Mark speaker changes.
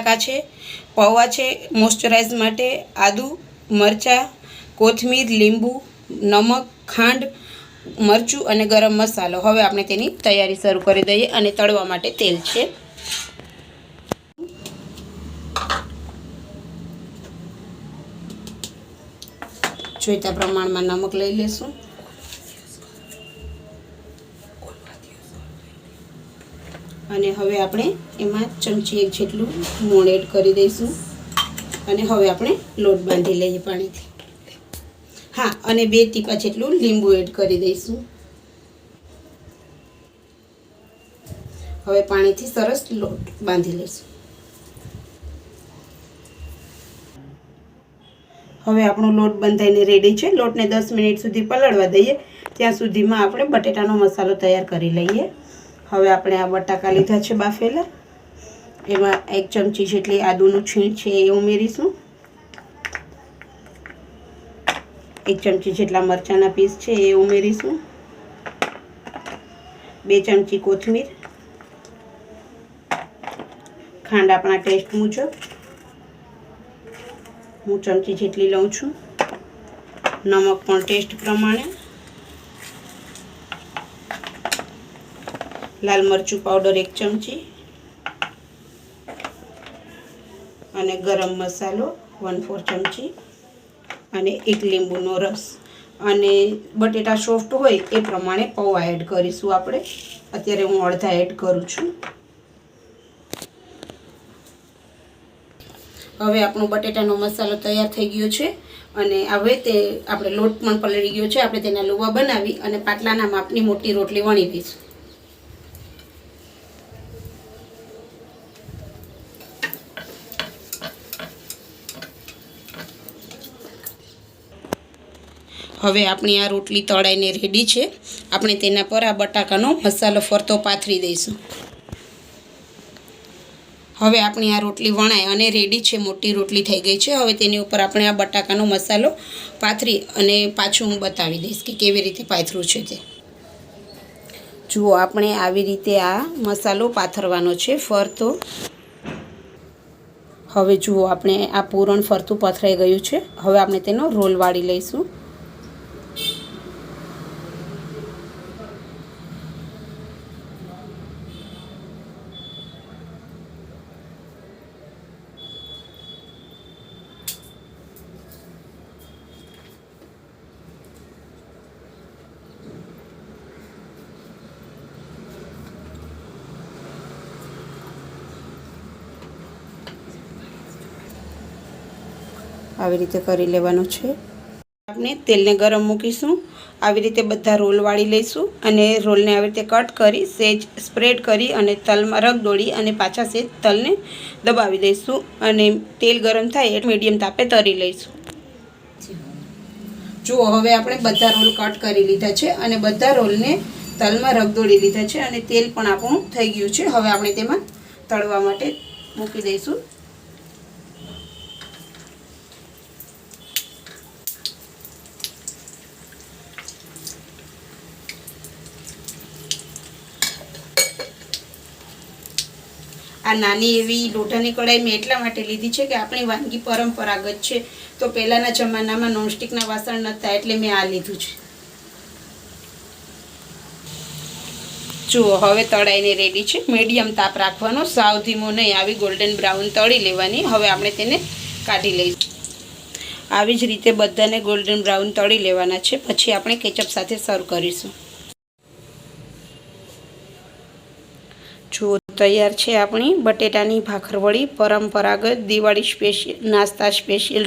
Speaker 1: બટાકા છે, પૌવા છે મોઇશ્ચરાઇઝ માટે આદુ, મરચાં, કોથમીર, લીંબુ, નમક, ખાંડ, મરચું અને ગરમ મસાલો. હવે આપણે તેની તૈયારી શરૂ કરી દઈએ અને તળવા માટે તેલ છે. જોઈતા પ્રમાણમાં નમક લઈ લેશું. અને હવે આપણે એમાં ચમચી એક જેટલું મોણ એડ કરી દઈશું. અને હવે આપણે લોટ બાંધી લઈએ પાણીથી. હા, અને બે ટીપા જેટલું લીંબુ એડ કરી દઈશું. હવે પાણીથી સરસ લોટ બાંધી લઈશું. હવે આપણો લોટ બંધાઈને રેડી છે. લોટને દસ મિનિટ સુધી પલળવા દઈએ. ત્યાં સુધીમાં આપણે બટેટાનો મસાલો તૈયાર કરી લઈએ. હવે આપણે આ બટાકા લીધા છે બાફેલા. એમાં એક ચમચી જેટલી આદુનું છીણ છે એ ઉમેરીશું. એક ચમચી જેટલા મરચાંના પીસ છે એ ઉમેરીશું. બે ચમચી કોથમીર. ખાંડ આપણા ટેસ્ટ મુજબ. હું ચમચી જેટલી લઉં છું. નમક પણ ટેસ્ટ પ્રમાણે. લાલ મરચું પાવડર એક ચમચી અને ગરમ મસાલો વન ફોર ચમચી અને એક લીંબુનો રસ. અને બટેટા સોફ્ટ હોય એ પ્રમાણે પૌવા એડ કરીશું આપણે. અત્યારે હું અડધા એડ કરું છું. હવે આપણો બટેટાનો મસાલો તૈયાર થઈ ગયો છે અને હવે તે આપણે લોટ પણ પલળી ગયો છે. આપણે તેના લુવા બનાવી અને પાટલાના માપની મોટી રોટલી વણી દઈશું હવે આપણી આ રોટલી તળાઈને રેડી છે. આપણે તેના પર આ બટાકાનો મસાલો ફરતો પાથરી દઈશું. હવે આપણી આ રોટલી વણાય અને રેડી છે. મોટી રોટલી થઈ ગઈ છે. હવે તેની ઉપર આપણે આ બટાકાનો મસાલો પાથરી અને પાછું હું બતાવી દઈશ કે કેવી રીતે પાથરું છે તે. જુઓ, આપણે આવી રીતે આ મસાલો પાથરવાનો છે. ફરતો. હવે જુઓ, આપણે આ પૂરણ ફરતું પથરાઈ ગયું છે. હવે આપણે તેનો રોલ વાળી લઈશું. આવી રીતે કરી લેવાનું છે. આપણે તેલને ગરમ મૂકીશું. આવી રીતે બધા રોલ વાળી લઈશું અને રોલને આવી રીતે કટ કરી સેજ સ્પ્રેડ કરી અને તલમાં રગ દોડી અને પાછા સેજ તલને દબાવી દઈશું અને તેલ ગરમ થાય એટલે મીડિયમ તાપે તરી લઈશું. જુઓ, હવે આપણે બધા રોલ કટ કરી લીધા છે અને બધા રોલને તલમાં રગ દોડી લીધા છે અને તેલ પણ આપણું થઈ ગયું છે. હવે આપણે તેમાં તળવા માટે મૂકી દઈશું. આ નાની એવી લોટાની કઢાઈ મેં એટલા માટે લીધી છે કે આપણી વાનગી પરંપરાગત છે. તો પહેલાંના જમાનામાં નોનસ્ટિકના વાસણ નહોતા એટલે મેં આ લીધું છે. જુઓ, હવે તળાઈને રેડી છે. મીડિયમ તાપ રાખવાનો. સાવ ધીમો નહીં, આવી ગોલ્ડન બ્રાઉન તળી લેવાની. હવે આપણે તેને કાઢી લઈશું. આવી જ રીતે બધાને ગોલ્ડન બ્રાઉન તળી લેવાના છે. પછી આપણે કેચઅપ સાથે સર્વ કરીશું. જુઓ તૈયાર છે આપણી બટેટાની ભાખરવડી પરંપરાગત દિવાળી સ્પેશિયલ નાસ્તા સ્પેશિયલ